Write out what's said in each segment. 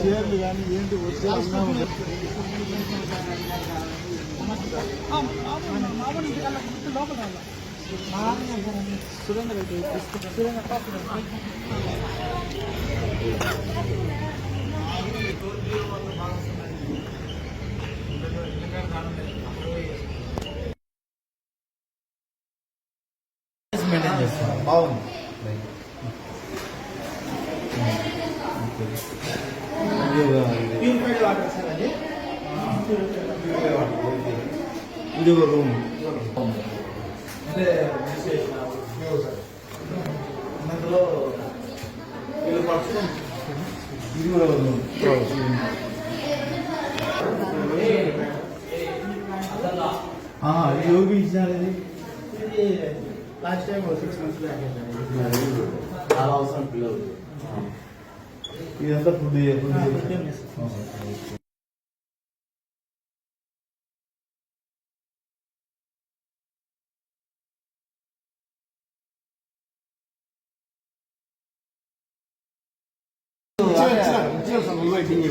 చేర్లు కానీ ఏంటి వచ్చే Surendra Surendra 수면은 여성. 마음. 네. 인파일로 하는 사람이? 우리가 룸. 네, 메시지 나오고. 그래서 이거 봤으면 이거라고 좀. 아 여기 있잖아요. Last time six months back చాలా అవసరం పిల్లలు ఇదంతా ఫుడ్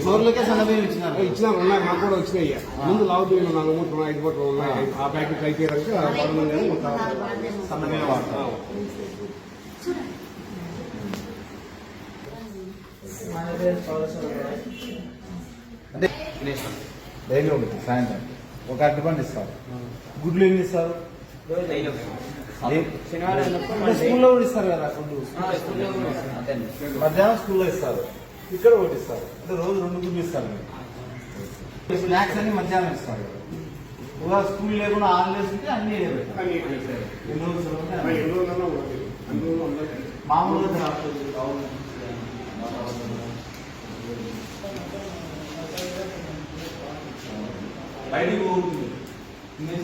ఫ్లోర్లకే సన్నబియ్యం ఇచ్చినారు ఇచ్చినా ఉన్నాయి మాకు కూడా వచ్చినాయి ముందు లావు బియ్యం నాలుగు మూట్లు ఐదు మూట్లు ఉన్నాయి ఆ ప్యాకెట్ అయిపోయాక సన్నబియ్యం వాడతారు అంటే డైలీ ఉంటుంది సాయంత్రం ఒక అరటిపండు ఇస్తారు గుడ్లు ఏమి ఇస్తారు స్కూల్లో కూడా ఇస్తారు కదా ఫుడ్ మధ్యాహ్నం స్కూల్లో ఇస్తారు. ఇక్కడ ఒకటి ఇస్తారు. అంటే రోజు రెండు గుడ్లు ఇస్తారు. స్నాక్స్ అన్ని మధ్యాహ్నం ఇస్తారు. స్కూల్ లేకుండా హాలిడేస్ ఉంటే అన్ని మామూలుగా. బయటికి పోతుంది మీరు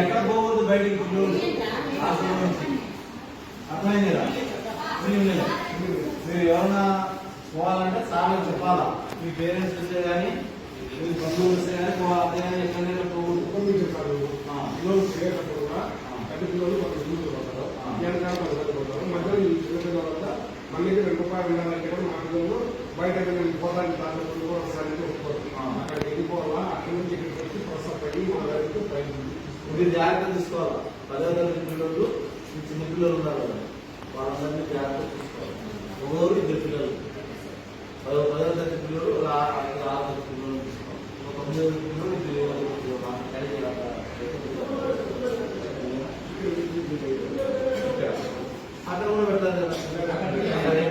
ఎక్కడ పోవద్దు బయటికి పిల్లలు హాస్టల్ నుంచి అర్థమైంది కదా? మీరు లేదు. మీరు ఎవరైనా పోవాలంటే సార్లు చెప్పాలా? మీ పేరెంట్స్ వస్తే కానీ మీ బంధువులు వస్తే కానీ పోవాలి? ఎక్కడైనా పోకూడదు. ఆ. పిల్లలు చేసేటప్పుడు కూడా పెద్ద పిల్లలు కొంత ముందు పోతారు. కొంత పోతారు. మధ్యలో ఈ చిన్న వల్ల మళ్ళీ రెండు రూపాయలు ఉండాలంటే కూడా మా పిల్లలు బయట పోతానికి దాంట్లో కూడా ఒకసారి అక్కడ వెళ్ళిపోవాలా అక్కడి నుంచి ఇక్కడికి వచ్చి ప్రస్తుతం పడి మా దగ్గరికి పైకి మీరు జాగ్రత్త తీసుకోవాలి? పదో తరగతి పిల్లలు చిన్న పిల్లలు ఉన్నారు కదా వాళ్ళందరినీ జాగ్రత్త తీసుకోవాలి ఒకరు ఇద్దరు పిల్లలు. పదో పదో తరగతి పిల్లలు ఒక ఐదు ఆరు తరగతి పిల్లలు తీసుకోవాలి ఒక తొమ్మిది పిల్లలు పిల్లలు అక్కడ కూడా పెట్టాలి కదా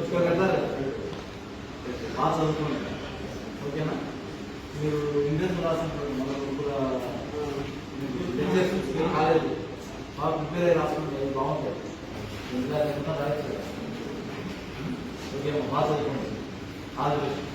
ఇక్కడ బాగా చదువుకోండి. ఓకేనా? మీరు ఇంగ్లీష్ రాసినప్పుడు మనం కూడా కాలేదు బాగా ప్రిపేర్ అయ్యి రాసుకుంటే బాగుంటుంది ఇంకా రాయచ్చు ఓకే బాగా చదువుకోండి ఆల్ ది బెస్ట్